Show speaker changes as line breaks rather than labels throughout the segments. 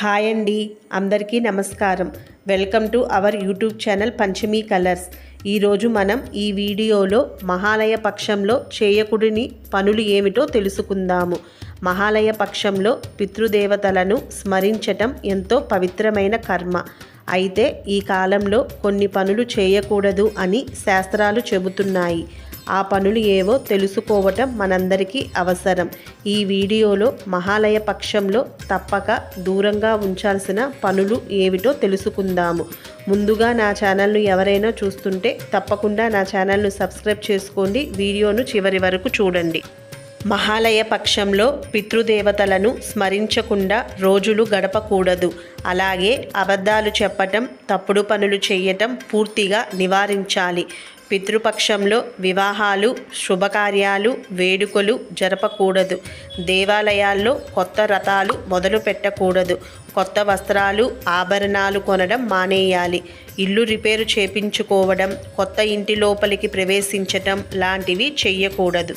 Hi అండి అందరికీ నమస్కారం. Welcome to our YouTube channel Panchami colours. ఈరోజు మనం ఈ వీడియోలో మహాలయ పక్షంలో చేయకుడిని పనులు ఏమిటో తెలుసుకుందాము. మహాలయ పక్షంలో పితృదేవతలను స్మరించటం ఎంతో పవిత్రమైన కర్మ. అయితే ఈ కాలంలో కొన్ని పనులు చేయకూడదు అని శాస్త్రాలు చెబుతున్నాయి. ఆ పనులు ఏవో తెలుసుకోవటం మనందరికీ అవసరం. ఈ వీడియోలో మహాలయ పక్షంలో తప్పక దూరంగా ఉంచాల్సిన పనులు ఏమిటో తెలుసుకుందాము. ముందుగా నా ఛానల్ను ఎవరైనా చూస్తుంటే తప్పకుండా నా ఛానల్ను సబ్స్క్రైబ్ చేసుకోండి. వీడియోను చివరి వరకు చూడండి. మహాలయ పక్షంలో పితృదేవతలను స్మరించకుండా రోజులు గడపకూడదు. అలాగే అబద్ధాలు చెప్పటం తప్పుడు పనులు చేయటం పూర్తిగా నివారించాలి. పితృపక్షంలో వివాహాలు శుభకార్యాలు వేడుకలు జరపకూడదు. దేవాలయాల్లో కొత్త రథాలు మొదలు పెట్టకూడదు. కొత్త వస్త్రాలు ఆభరణాలు కొనడం మానేయాలి. ఇల్లు రిపేరు చేపించుకోవడం కొత్త ఇంటి లోపలికి ప్రవేశించటం లాంటివి చెయ్యకూడదు.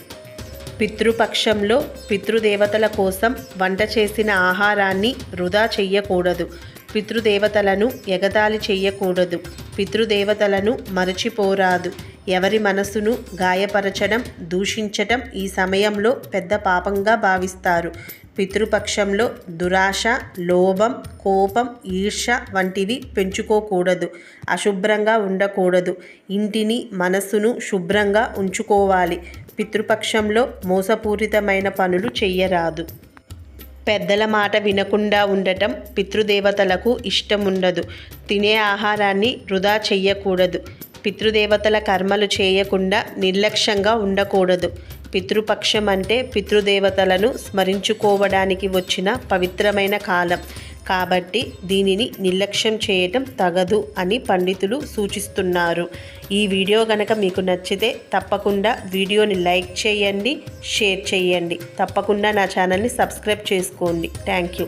పితృపక్షంలో పితృదేవతల కోసం వంట చేసిన ఆహారాన్ని వృధా చెయ్యకూడదు. పితృదేవతలను ఎగతాళి చెయ్యకూడదు. పితృదేవతలను మరచిపోరాదు. ఎవరి మనసును గాయపరచడం దూషించటం ఈ సమయంలో పెద్ద పాపంగా భావిస్తారు. పితృపక్షంలో దురాశ లోభం కోపం ఈర్ష వంటివి పెంచుకోకూడదు. అశుభ్రంగా ఉండకూడదు. ఇంటిని మనస్సును శుభ్రంగా ఉంచుకోవాలి. పితృపక్షంలో మోసపూరితమైన పనులు చెయ్యరాదు. పెద్దల మాట వినకుండా ఉండటం పితృదేవతలకు ఇష్టం ఉండదు తినే ఆహారాన్ని వృధా చెయ్యకూడదు. పితృదేవతల కర్మలు చేయకుండా నిర్లక్ష్యంగా ఉండకూడదు. పితృపక్షం అంటే పితృదేవతలను స్మరించుకోవడానికి వచ్చిన పవిత్రమైన కాలం. కాబట్టి దీనిని నిర్లక్ష్యం చేయటం తగదు అని పండితులు సూచిస్తున్నారు. ఈ వీడియో కనుక మీకు నచ్చితే తప్పకుండా వీడియోని లైక్ చేయండి షేర్ చేయండి. తప్పకుండా నా ఛానల్ని సబ్స్క్రైబ్ చేసుకోండి. Thank you.